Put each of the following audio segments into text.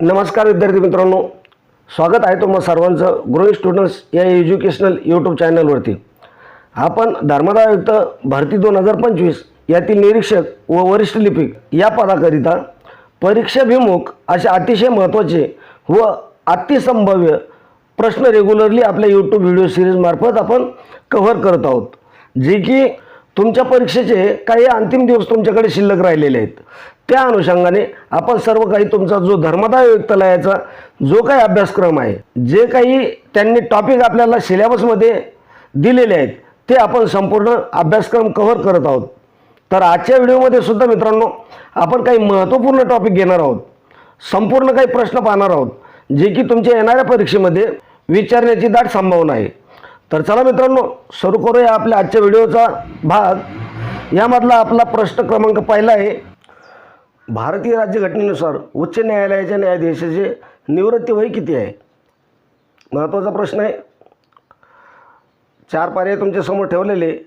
नमस्कार विद्यार्थी मित्रांनो. स्वागत आहे तुम्हाला सर्वांचं ग्रोईंग स्टुडंट्स या एज्युकेशनल यूट्यूब चॅनलवरती. आपण धर्मदाय आयुक्त भरती दोन हजार पंचवीस यातील निरीक्षक व वरिष्ठ लिपिक या पदाकरिता परीक्षाभिमुख असे अतिशय महत्त्वाचे व अतिसंभाव्य प्रश्न रेग्युलरली आपल्या यूट्यूब व्हिडिओ सिरीजमार्फत आपण कव्हर करत आहोत. जे की तुमच्या परीक्षेचे काही अंतिम दिवस तुमच्याकडे शिल्लक राहिलेले आहेत. त्या अनुषंगाने आपण सर्व काही तुमचा जो धर्मदाय युक्तालयाचा जो काही अभ्यासक्रम आहे जे काही त्यांनी टॉपिक आपल्याला सिलेबसमध्ये दिलेले आहेत ते आपण संपूर्ण अभ्यासक्रम कव्हर करत आहोत. तर आजच्या व्हिडिओमध्ये सुद्धा मित्रांनो आपण काही महत्त्वपूर्ण टॉपिक घेणार आहोत. संपूर्ण काही प्रश्न पाहणार आहोत जे की तुमच्या येणाऱ्या परीक्षेमध्ये विचारण्याची दाट संभावना आहे. तर चला मित्रांनो सुरू करूया आपल्या आजच्या व्हिडिओचा भाग. यामधला आपला प्रश्न क्रमांक पहिला आहे भारतीय राज्यघटनेनुसार उच्च न्यायालयाच्या न्यायाधीशाचे निवृत्ती वय किती आहे? महत्त्वाचा प्रश्न आहे. चार पर्याय तुमच्यासमोर ठेवलेले.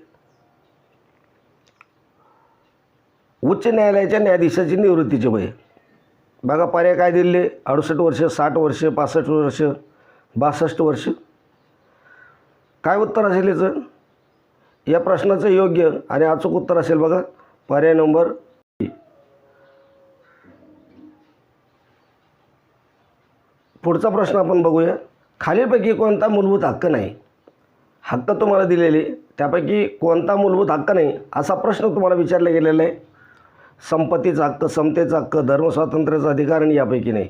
उच्च न्यायालयाच्या न्यायाधीशाची निवृत्तीचे वय बघा पर्याय काय दिले? अडुसष्ट वर्ष साठ वर्ष पासष्ट वर्ष बासष्ट वर्ष. काय उत्तर असेल याचं? या प्रश्नाचं योग्य आणि अचूक उत्तर असेल बघा. पर्याय नंबर पुढचा प्रश्न आपण बघूया. खालीलपैकी कोणता मूलभूत हक्क नाही? हक्क तुम्हाला दिलेले त्यापैकी कोणता मूलभूत हक्क नाही असा प्रश्न तुम्हाला विचारला गेलेला आहे. संपत्तीचा हक्क समतेचा हक्क धर्मस्वातंत्र्याचा अधिकार आणि यापैकी नाही.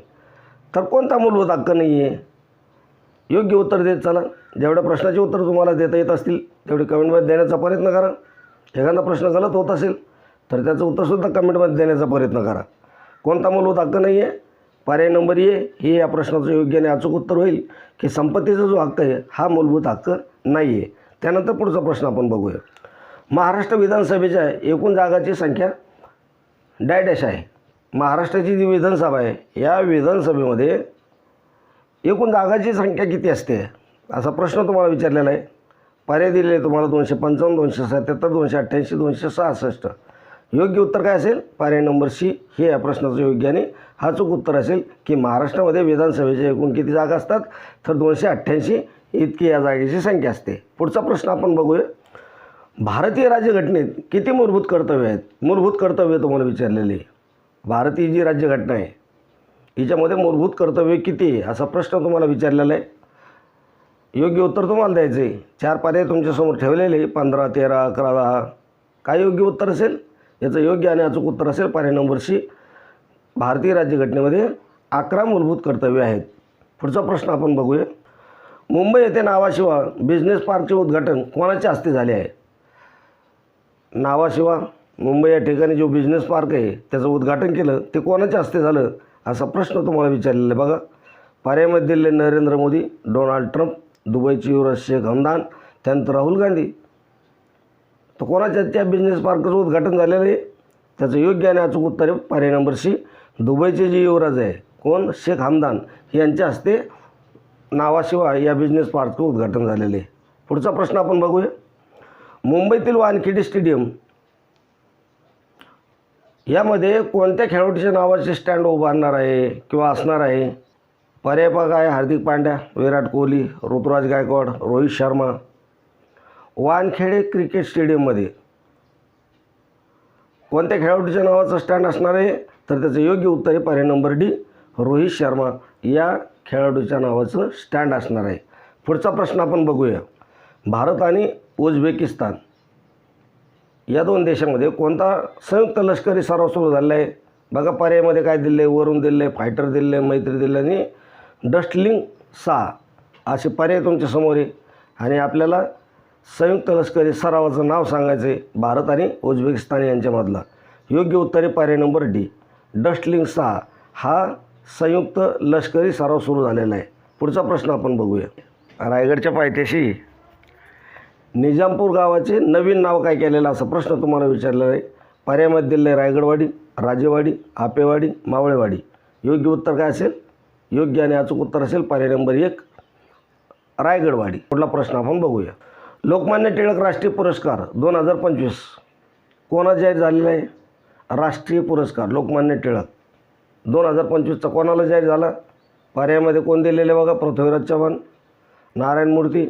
तर कोणता मूलभूत हक्क नाही आहे योग्य उत्तर देत चला. जेवढ्या प्रश्नाचे उत्तर तुम्हाला देता येत असतील तेवढे कमेंटमध्ये देण्याचा प्रयत्न करा. एखादा प्रश्न गलत होत असेल तर त्याचं उत्तरसुद्धा कमेंटमध्ये देण्याचा प्रयत्न करा. कोणता मूलभूत हक्क नाही आहे पर्याय नंबर ए हे या प्रश्नाचं योग्य आणि अचूक उत्तर होईल की संपत्तीचा जो हक्क आहे हा मूलभूत हक्क नाही आहे त्यानंतर पुढचा प्रश्न आपण बघूया. महाराष्ट्र विधानसभेच्या एकूण जागाची संख्या डॅडॅश आहे. महाराष्ट्राची जी विधानसभा आहे या विधानसभेमध्ये एकूण जागाची संख्या किती असते? असा प्रश्न तुम्हाला विचारलेला आहे. पर्याय दिलेले आहे तुम्हाला दोनशे पंचावन्न दोनशे सत्याहत्तर दोनशे अठ्ठ्याऐंशी दोनशे सहासष्ट. योग्य उत्तर काय असेल? पर्याय नंबर सी. हे या प्रश्नाचं योग्य आणि हा चूक उत्तर असेल की महाराष्ट्रामध्ये विधानसभेच्या एकूण किती जागा असतात? तर दोनशे अठ्ठ्याऐंशी इतकी या जागेची संख्या असते. पुढचा प्रश्न आपण बघूया. भारतीय राज्यघटनेत किती मूलभूत कर्तव्य आहेत? मूलभूत कर्तव्य तुम्हाला विचारलेले. आहे. भारतीय जी राज्यघटना आहे हिच्यामध्ये मूलभूत कर्तव्य किती आहे? असा प्रश्न तुम्हाला विचारलेला आहे. योग्य उत्तर तुम्हाला द्यायचं आहे. चार पर्याय तुमच्यासमोर ठेवलेले पंधरा तेरा अकरा दहा. काय योग्य उत्तर असेल? याचं योग्य आणि अचूक उत्तर असेल पर्याय नंबर सी. भारतीय राज्यघटनेमध्ये अकरा मूलभूत कर्तव्य आहेत. पुढचा प्रश्न आपण बघूया. मुंबई येथे नावाशिवा बिझनेस पार्कचे उद्घाटन कोणाच्या हस्ते झाले आहे? नावाशिवा मुंबई या ठिकाणी जो बिझनेस पार्क आहे त्याचं उद्घाटन केलं ते कोणाच्या हस्ते झालं? असा प्रश्न तुम्हाला विचारलेला आहे. बघा पर्यायामध्ये दिलेले नरेंद्र मोदी डोनाल्ड ट्रम्प दुबईचे युवराज शेख हमदान त्यानंतर राहुल गांधी. तर कोणाच्या त्या बिझनेस पार्कचं उद्घाटन झालेलं आहे? त्याचं योग्य आणि अचूक उत्तर आहे पर्याय नंबर सी. दुबईचे जे युवराज आहे कोण? शेख हमदान यांच्या हस्ते नावाशिवाय या बिझनेस पार्कचं उद्घाटन झालेलं आहे. पुढचा प्रश्न आपण बघूया. मुंबईतील वानखेडे स्टेडियम यामध्ये कोणत्या खेळाडूच्या नावाचे स्टँड उभारणार आहे किंवा असणार आहे? पर्याय बघा आहे हार्दिक पांड्या विराट कोहली ऋतुराज गायकवाड रोहित शर्मा. वानखेडे क्रिकेट स्टेडियममध्ये. कोणत्या खेळाडूच्या नावाचं स्टँड असणार आहे? तर त्याचं योग्य उत्तर आहे पर्याय नंबर डी रोहित शर्मा. या खेळाडूच्या नावाचं स्टँड असणार आहे. पुढचा प्रश्न आपण बघूया. भारत आणि उझबेकिस्तान. या दोन देशामध्ये कोणता संयुक्त लष्करी सराव सुरू झालेला आहे बघा पर्यायमध्ये काय दिलं आहे वरून दिलं आहे फायटर दिले आहे मैत्री दिलं आणि डस्टलिंग सहा असे पर्याय तुमच्यासमोर आहे. आणि आपल्याला संयुक्त लष्करी सरावाचं नाव सांगायचं आहे भारत आणि उझबेकिस्तान यांच्यामधला. योग्य उत्तरे पर्याय नंबर डी. डस्टलिंग सहा हा संयुक्त लष्करी सराव सुरू झालेला आहे. पुढचा प्रश्न आपण बघूया. रायगडच्या पायथ्याशी निजामपूर गावाचे नवीन नाव काय केलेलं असं प्रश्न तुम्हाला विचारलेला आहे. पर्यायमध्ये दिलं आहे रायगडवाडी राजेवाडी आपेवाडी मावळेवाडी. योग्य उत्तर काय असेल? योग्य आणि अचूक उत्तर असेल पर्याय नंबर एक रायगडवाडी. पुढला प्रश्न आपण बघूया. लोकमान्य टिळक राष्ट्रीय पुरस्कार दोन हजार पंचवीस. कोणा जाहीर झालेला आहे? राष्ट्रीय पुरस्कार लोकमान्य टिळक. दोन हजार पंचवीसचा कोणाला जाहीर झाला? पर्यायामध्ये कोण दिलेले बघा? पृथ्वीराज चव्हाण नारायण मूर्ती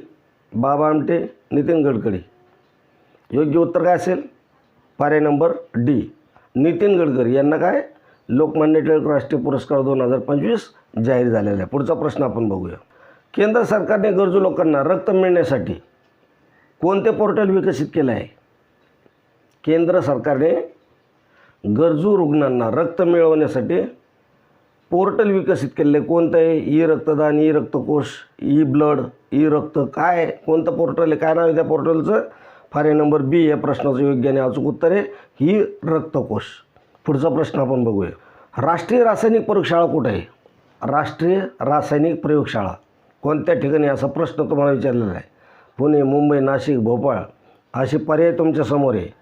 बाबा आमटे नितीन गडकरी. योग्य उत्तर काय असेल? पर्याय नंबर डी. नितीन गडकरी यांना काय? लोकमान्य टिळक राष्ट्रीय पुरस्कार दोन हजार पंचवीस जाहीर झालेला आहे. पुढचा प्रश्न आपण बघूया. केंद्र सरकारने गरजू लोकांना रक्त मिळण्यासाठी कोणते पोर्टल विकसित केलं आहे? केंद्र सरकारने गरजू रुग्णांना रक्त मिळवण्यासाठी पोर्टल विकसित केलेले कोणतं आहे? ई रक्तदान ई रक्तकोश ई ब्लड ई रक्त काय? आहे? कोणतं पोर्टल आहे? काय नाव आहे त्या पोर्टलचं? फारे नंबर बी या प्रश्नाचं योग्य आणि अचूक उत्तर आहे. ही रक्तकोश. पुढचा प्रश्न आपण बघूया. राष्ट्रीय रासायनिक प्रयोगशाळा कुठं आहे? राष्ट्रीय रासायनिक प्रयोगशाळा. कोणत्या ठिकाणी? असा प्रश्न तुम्हाला विचारलेला आहे. पुणे मुंबई नाशिक भोपाळ. असे पर्याय तुमच्यासमोर आहे.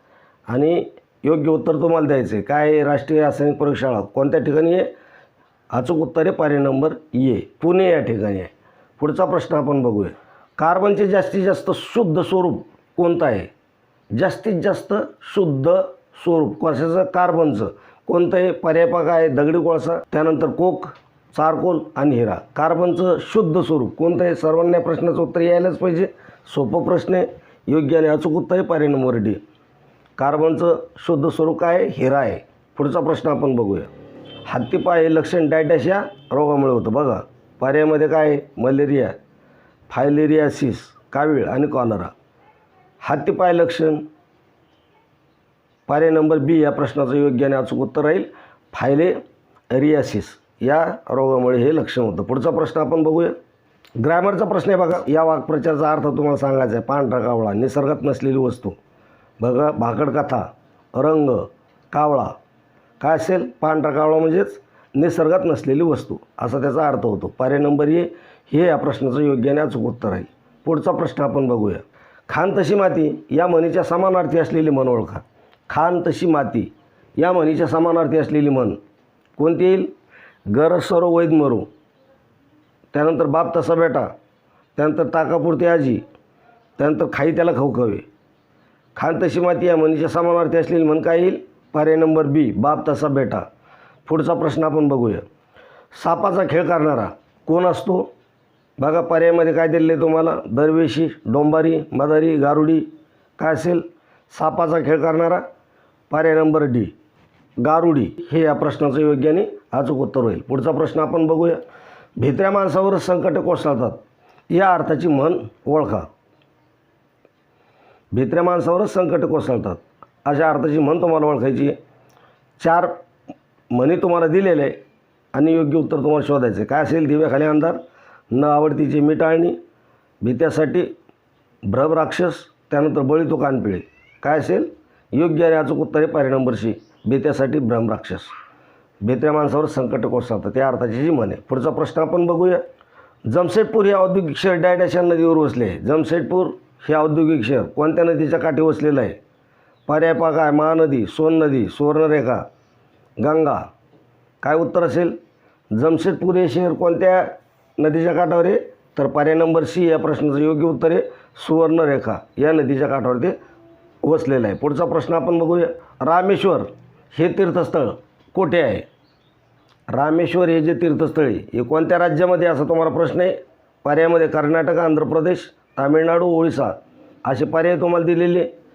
आणि योग्य उत्तर तुम्हाला द्यायचं आहे. काय आहे? राष्ट्रीय रासायनिक प्रयोगशाळा. कोणत्या ठिकाणी आहे? अचूक उत्तर आहे पर्याय नंबर ए पुणे या ठिकाणी आहे. पुढचा प्रश्न आपण बघूया. कार्बनचे जास्तीत जास्त शुद्ध स्वरूप कोणतं आहे? जास्तीत जास्त शुद्ध स्वरूप कशाचं? कार्बनचं. कोणतं आहे पर्याय आहे दगडी कोळसा त्यानंतर कोक चारकोल आणि हिरा. कार्बनचं शुद्ध स्वरूप कोणतं आहे? सर्वांना या प्रश्नाचं उत्तर यायलाच पाहिजे. सोपं प्रश्न आहे. योग्य आणि अचूक उत्तर आहे पर्याय नंबर डी. कार्बनचं शुद्ध स्वरूप काय आहे? हिरा आहे. पुढचा प्रश्न आपण बघूया. हत्तीपाय हे लक्षण डायटॅश या रोगामुळे होतं. बघा पर्यायामध्ये काय आहे? मलेरिया फायलेरियासिस कावीळ आणि कॉलरा. हत्तीपाय लक्षण पर्याय नंबर बी या प्रश्नाचं योग्य आणि अचूक उत्तर राहील. फायले रियासिस या रोगामुळे हे लक्षण होतं. पुढचा प्रश्न आपण बघूया. ग्रॅमरचा प्रश्न आहे बघा. या वाक्प्रचारचा अर्थ तुम्हाला सांगायचा आहे. पांढरा कावळा निसर्गात नसलेली वस्तू. बघा भाकड कथा रंग कावळा. काय असेल? पांढरा कावळा म्हणजेच निसर्गात नसलेली वस्तू. असा त्याचा अर्थ होतो. पर्याय नंबर ए हे या प्रश्नाचं योग्य आणि अचूक उत्तर आहे. पुढचा प्रश्न आपण बघूया. खान तशी माती या म्हणीच्या समानार्थी असलेली म्हण ओळखा. खान तशी माती या म्हणीच्या समानार्थी असलेली म्हण. कोणती येईल? गरज सरो वैद मरू. त्यानंतर बाप तसा बेटा. त्यानंतर ताकापुरती आजी. त्यानंतर खाई त्याला खवखवे. खान तशी माती या म्हणीच्या समानार्थी असलेली म्हण काय येईल? पर्याय नंबर बी बाप तसा बेटा. पुढचा प्रश्न आपण बघूया. सापाचा खेळ करणारा कोण असतो? बघा पर्यायामध्ये काय दिलेलं आहे तुम्हाला? दरवेशी डोंबारी मदारी गारुडी काय असेल? सापाचा खेळ करणारा पर्याय नंबर डी गारुडी. हे या प्रश्नाचं योग्य आणि अचूक उत्तर होईल. पुढचा प्रश्न आपण बघूया. भित्र्या माणसावरच संकट कोसळतात. या अर्थाची म्हण ओळखा. भित्र्या माणसावरच संकट कोसळतात. अशा अर्थाची म्हण तुम्हाला ओळखायची आहे. चार म्हणी तुम्हाला दिलेले आहे आणि योग्य उत्तर तुम्हाला शोधायचं आहे. काय असेल दिव्याखाली अंधार न आवडतीची मिटाळणी भीत्यासाठी भ्रभ राक्षस त्यानंतर बळी तो कानपिळे. काय असेल? योग्य आणि अचूक उत्तर आहे पर्याय नंबरशी भीत्यासाठी भ्रम राक्षस. माणसावर संकट कोसळतं त्या अर्थाची जी म्हणे पुढचा प्रश्न आपण बघूया. जमशेदपूर हे औद्योगिक शहर डायडॅशा नदीवर वसले आहे. जमशेदपूर हे औद्योगिक शहर कोणत्या नदीच्या काठी वसलेलं आहे? पर्याय आहे महानदी सोन नदी सुवर्णरेखा गंगा. काय उत्तर असेल? जमशेदपूर हे शहर कोणत्या नदीच्या काठावर आहे? तर पर्याय नंबर सी या प्रश्नाचं योग्य उत्तर आहे सुवर्णरेखा. या नदीच्या काठावर ते वसलेलं आहे. पुढचा प्रश्न आपण बघूया. रामेश्वर हे तीर्थस्थळ कोठे आहे? रामेश्वर हे जे तीर्थस्थळ आहे हे कोणत्या राज्यामध्ये असा तुम्हाला प्रश्न आहे? पर्यायामध्ये कर्नाटक आंध्र प्रदेश तामिळनाडू ओडिसा असे पर्याय तुम्हाला दिलेले आहे.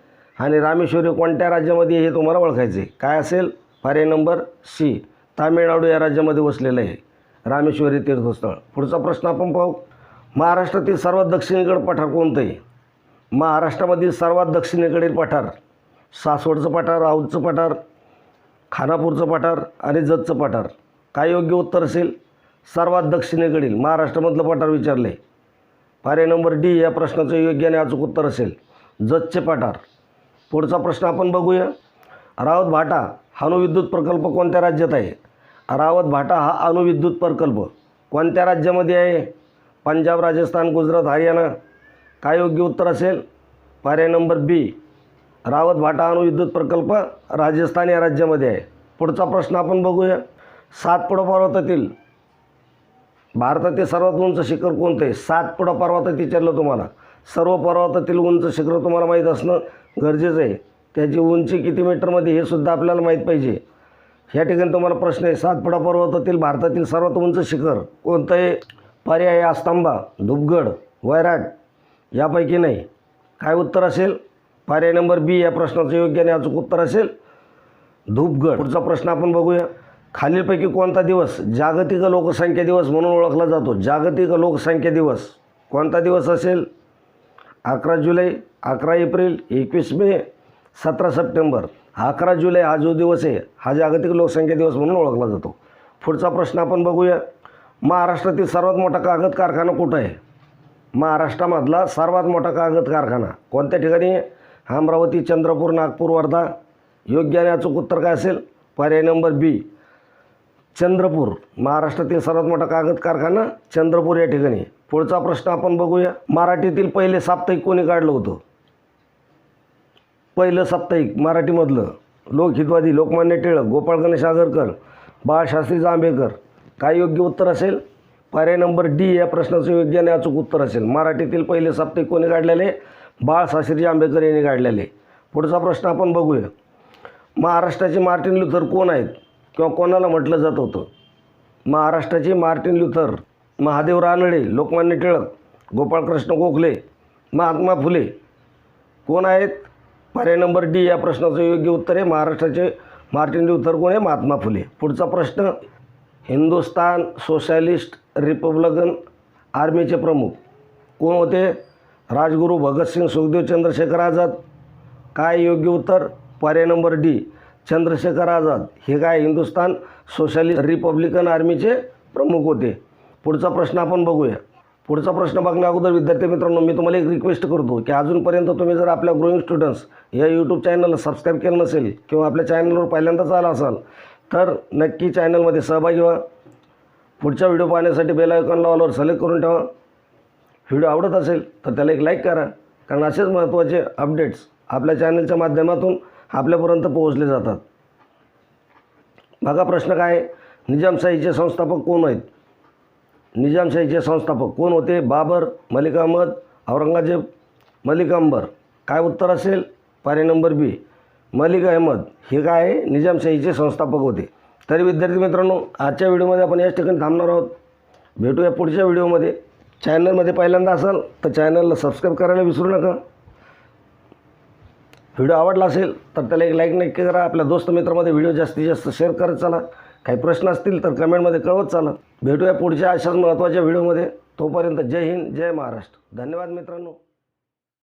आणि रामेश्वरी कोणत्या राज्यामध्ये हे तुम्हाला ओळखायचे आहे. काय असेल? पर्याय नंबर सी तामिळनाडू या राज्यामध्ये वसलेलं आहे. रामेश्वरी तीर्थस्थळ. पुढचा प्रश्न आपण पाहू. महाराष्ट्रातील सर्वात दक्षिणेकडे पठार कोणतं आहे? महाराष्ट्रामधील सर्वात दक्षिणेकडील पठार सासवडचं पठार राऊतचं पठार खानापूरचं पठार आणि जतचं पठार. काय योग्य उत्तर असेल? सर्वात दक्षिणेकडील महाराष्ट्रामधलं पठार विचारले पर्याय नंबर डी या प्रश्नाचं योग्य आणि अचूक उत्तर असेल. जतचे पठार. पुढचा प्रश्न आपण बघूया. रावत भाटा हा अणुविद्युत प्रकल्प कोणत्या राज्यात आहे? रावत भाटा हा अणुविद्युत प्रकल्प कोणत्या राज्यामध्ये आहे? पंजाब राजस्थान गुजरात हरियाणा. काय योग्य उत्तर असेल? पर्याय नंबर बी. रावत भाटा अणुविद्युत प्रकल्प राजस्थान या राज्यामध्ये आहे. पुढचा प्रश्न आपण बघूया. सातपुडा पर्वतातील भारतातील सर्वात उंच शिखर कोणतं आहे? सातपुडा पर्वतात विचारलं तुम्हाला. सर्व पर्वतातील उंच शिखर तुम्हाला माहीत असणं गरजेचं आहे. त्याची उंची किती मीटरमध्ये हे सुद्धा आपल्याला माहीत पाहिजे. या ठिकाणी तुम्हाला प्रश्न आहे. सातपुडा पर्वतातील भारतातील सर्वात उंच शिखर कोणतं आहे? पर्याय आस्तांबा धुपगड वैराट यापैकी नाही. काय उत्तर असेल? पर्याय नंबर बी या प्रश्नाचं योग्य आणि अचूक उत्तर असेल. धूपगड. पुढचा प्रश्न आपण बघूया. खालीलपैकी कोणता दिवस जागतिक लोकसंख्या दिवस म्हणून ओळखला जातो? जागतिक लोकसंख्या दिवस कोणता दिवस असेल? अकरा जुलै अकरा एप्रिल एकवीस मे सतरा सप्टेंबर. अकरा जुलै हा जो दिवस आहे हा जागतिक लोकसंख्या दिवस म्हणून ओळखला जातो. पुढचा प्रश्न आपण बघूया. महाराष्ट्रातील सर्वात मोठा कागद कारखाना कुठं आहे? महाराष्ट्रामधला सर्वात मोठा कागद कारखाना कोणत्या ठिकाणी अमरावती चंद्रपूर नागपूर वर्धा. योग्य आणि अचूक उत्तर काय असेल? पर्याय नंबर बी चंद्रपूर. महाराष्ट्रातील सर्वात मोठा कागद कारखाना चंद्रपूर या ठिकाणी आहे. पुढचा प्रश्न आपण बघूया. मराठीतील पहिले साप्ताहिक कोणी काढलं होतं? पहिलं साप्ताहिक मराठीमधलं. लोकहितवादी लोकमान्य टिळक गोपाळ गणेश आगरकर बाळशास्त्री जांभेकर. काय योग्य उत्तर असेल? पर्याय नंबर डी या प्रश्नाचं योग्य आणि अचूक उत्तर असेल. मराठीतील पहिले साप्ताहिक कोणी काढलेले? बाळशास्त्री आंबेडकर यांनी काढलेले. पुढचा प्रश्न आपण बघूया. महाराष्ट्राचे मार्टिन लुथर कोण आहेत? किंवा कोणाला म्हटलं जात होतं? महाराष्ट्राचे मार्टिन लुथर महादेव रानडे लोकमान्य टिळक गोपाळकृष्ण गोखले महात्मा फुले. कोण आहेत? पर्याय नंबर डी या प्रश्नाचं योग्य उत्तर आहे. महाराष्ट्राचे मार्टिन लुथर कोण आहे? महात्मा फुले. पुढचा प्रश्न हिंदुस्तान सोशॅलिस्ट रिपब्लिकन आर्मीचे प्रमुख. कोण होते? राजगुरू भगतसिंग सुखदेव चंद्रशेखर आझाद. काय योग्य उत्तर? पर्याय नंबर डी चंद्रशेखर आझाद. हे काय हिंदुस्तान सोशलिस्ट रिपब्लिकन आर्मीचे प्रमुख होते? पुढचा प्रश्न आपण बघूया. पुढचा प्रश्न बघण्या अगोदर विद्यार्थी मित्रांनो मी तुम्हाला एक रिक्वेस्ट करतो की अजूनपर्यंत तुम्ही जर आपल्या ग्रोईंग स्टुडंट्स या यूट्यूब चॅनलला सबस्क्राईब केलं नसेल किंवा आपल्या चॅनलवर पहिल्यांदाच आला असाल तर नक्की चॅनलमध्ये सहभागी व्हा. पुढच्या व्हिडिओ पाहण्यासाठी बेल आयकॉन लावल्यावर सिलेक्ट करून ठेवा. व्हिडिओ आवडत असेल तर त्याला एक लाईक करा. कारण असेच महत्त्वाचे अपडेट्स आपल्या चॅनलच्या माध्यमातून आपल्यापर्यंत पोहोचले जातात. बघा प्रश्न काय आहे? निजामशाहीचे संस्थापक कोण आहेत? निजामशाहीचे संस्थापक. कोण होते? बाबर मलिक अहमद औरंगजेब मलिक अंबर. काय उत्तर असेल? पर्याय नंबर बी. मलिक अहमद. हे काय? आहे निजामशाहीचे संस्थापक होते. तरी विद्यार्थी मित्रांनो आजच्या व्हिडिओमध्ये आपण याच ठिकाणी थांबणार आहोत. भेटूया पुढच्या व्हिडिओमध्ये. चॅनलमध्ये पहिल्यांदा असाल तर चॅनलला सबस्क्राईब करायला विसरू नका. व्हिडिओ आवडला असेल तर त्याला एक लाईक नक्की करा. आपल्या दोस्त मित्रामध्ये व्हिडिओ जास्तीत जास्त शेअर करत चला. काही प्रश्न असतील तर कमेंटमध्ये कळवत चाला. भेटूया पुढच्या अशाच महत्त्वाच्या व्हिडिओमध्ये. तोपर्यंत जय हिंद जय महाराष्ट्र. धन्यवाद मित्रांनो.